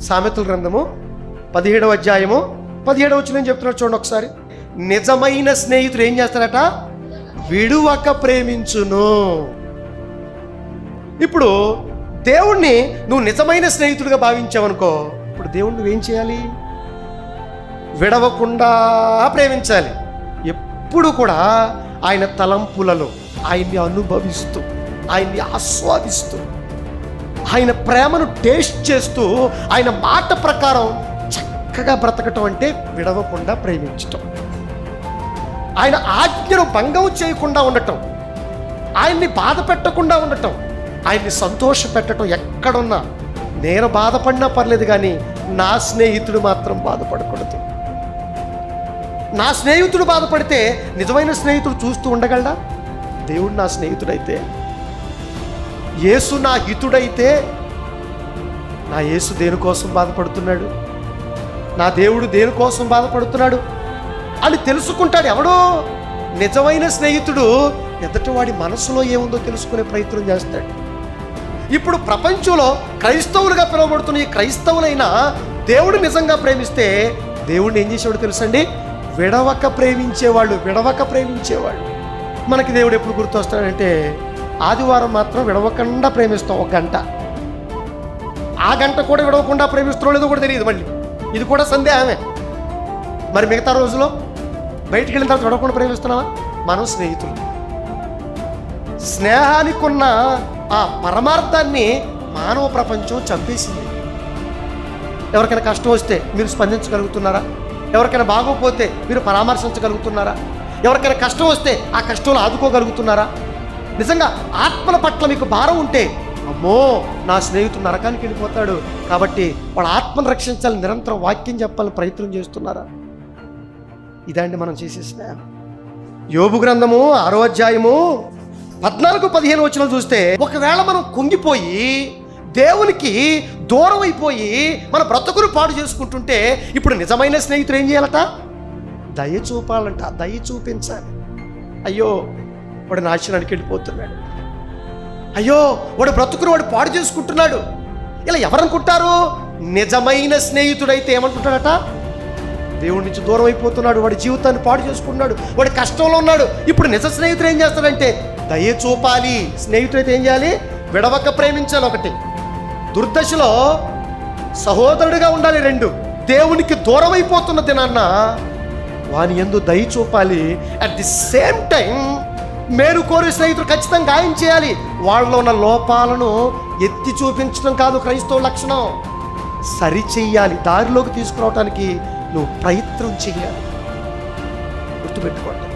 సామెతల గ్రంథము పదిహేడవ అధ్యాయము పదిహేడవ వచ్చి నేను చెప్తున్నాడు చూడండి ఒకసారి. నిజమైన స్నేహితుడు ఏం చేస్తారట విడువక ప్రేమించును. ఇప్పుడు దేవుణ్ణి నువ్వు నిజమైన స్నేహితుడిగా భావించావనుకో ఇప్పుడు దేవుణ్ణి నువ్వేం చేయాలి? విడవకుండా ప్రేమించాలి. ఎప్పుడు కూడా ఆయన తలంపులలో ఆయన్ని అనుభవిస్తూ ఆయన్ని ఆస్వాదిస్తూ ఆయన ప్రేమను టేస్ట్ చేస్తూ ఆయన మాట ప్రకారం చక్కగా బ్రతకటం అంటే విడవకుండా ప్రేమించటం. ఆయన ఆజ్ఞను భంగం చేయకుండా ఉండటం ఆయన్ని బాధ పెట్టకుండా ఉండటం ఆయన్ని సంతోష పెట్టడం ఎక్కడున్నా నేను బాధపడినా పర్లేదు కానీ నా స్నేహితుడు మాత్రం బాధపడకూడదు. నా స్నేహితుడు బాధపడితే నిజమైన స్నేహితుడు చూస్తూ ఉండగలడా? దేవుడు నా స్నేహితుడైతే యేసు నా హితుడైతే నా యేసు దేనికోసం బాధపడుతున్నాడు? నా దేవుడు దేనికోసం బాధపడుతున్నాడు? అని తెలుసుకుంటాడు ఎవడో? నిజమైన స్నేహితుడు ఎదటివాడి మనసులో ఏముందో తెలుసుకునే ప్రయత్నం చేస్తాడు. ఇప్పుడు ప్రపంచంలో క్రైస్తవులుగా పిలువబడుతున్న ఈ క్రైస్తవులైనా దేవుడు నిజంగా ప్రేమిస్తే దేవుడిని ఏం చేసేవాడు తెలుసండి? విడవక ప్రేమించేవాళ్ళు విడవక ప్రేమించేవాళ్ళు. మనకి దేవుడు ఎప్పుడు గుర్తొస్తాడంటే ఆదివారం మాత్రం విడవకుండా ప్రేమిస్తాం ఒక గంట. ఆ గంట కూడా విడవకుండా ప్రేమిస్తారో లేదో కూడా తెలియదు మళ్ళీ. ఇది కూడా సందేహమే. మరి మిగతా రోజులో బయటికి వెళ్ళిన తర్వాత విడవకుండా ప్రేమిస్తున్నావా? మనం స్నేహితులు. స్నేహానికి ఉన్న ఆ పరమార్థాన్ని మానవ ప్రపంచం చంపేసింది. ఎవరికైనా కష్టం వస్తే మీరు స్పందించగలుగుతున్నారా? ఎవరికైనా బాగోపోతే మీరు పరామర్శించగలుగుతున్నారా? ఎవరికైనా కష్టం వస్తే ఆ కష్టంలో ఆదుకోగలుగుతున్నారా? నిజంగా ఆత్మల పట్ల మీకు భారం ఉంటే అమ్మో నా స్నేహితుడు నరకానికి వెళ్ళిపోతాడు. కాబట్టి వాళ్ళ ఆత్మను రక్షించాలని నిరంతరం వాక్యం చెప్పాలని ప్రయత్నం చేస్తున్నారా? ఇదండి మనం చేసే స్నేహం. యోబు గ్రంథము ఆరో అధ్యాయము పద్నాలుగు పదిహేను వచ్చిన చూస్తే ఒకవేళ మనం కుంగిపోయి దేవునికి దూరం అయిపోయి మన బ్రతుకును పాడు చేసుకుంటుంటే ఇప్పుడు నిజమైన స్నేహితుడు ఏం చేయాలట? దయ చూపాలంట దయ చూపించాలి. అయ్యో వాడు నాశనానికి వెళ్ళిపోతున్నాడు. అయ్యో వాడు బ్రతుకును వాడు పాడు చేసుకుంటున్నాడు. ఇలా ఎవరనుకుంటారు? నిజమైన స్నేహితుడైతే ఏమనుకుంటాడట? దేవుడి నుంచి దూరం అయిపోతున్నాడు వాడి జీవితాన్ని పాడు చేసుకుంటున్నాడు వాడి కష్టంలో ఉన్నాడు. ఇప్పుడు నిజ స్నేహితుడు ఏం చేస్తాడంటే దయ చూపాలి. స్నేహితుడైతే ఏం చేయాలి? విడవక ప్రేమించాలి ఒకటి. దుర్దశలో సహోదరుడిగా ఉండాలి రెండు. దేవునికి దూరం అయిపోతున్న దినాన్న వాని ఎందు దయ చూపాలి. అట్ ది సేమ్ టైం మేలు కోరే స్నేహితుడు ఖచ్చితంగా గాయం చేయాలి. వాళ్ళలో ఉన్న లోపాలను ఎత్తి చూపించడం కాదు క్రైస్తవ లక్షణం. సరి చెయ్యాలి దారిలోకి తీసుకురావడానికి నువ్వు ప్రయత్నం చెయ్యాలి. గుర్తుపెట్టుకోండి.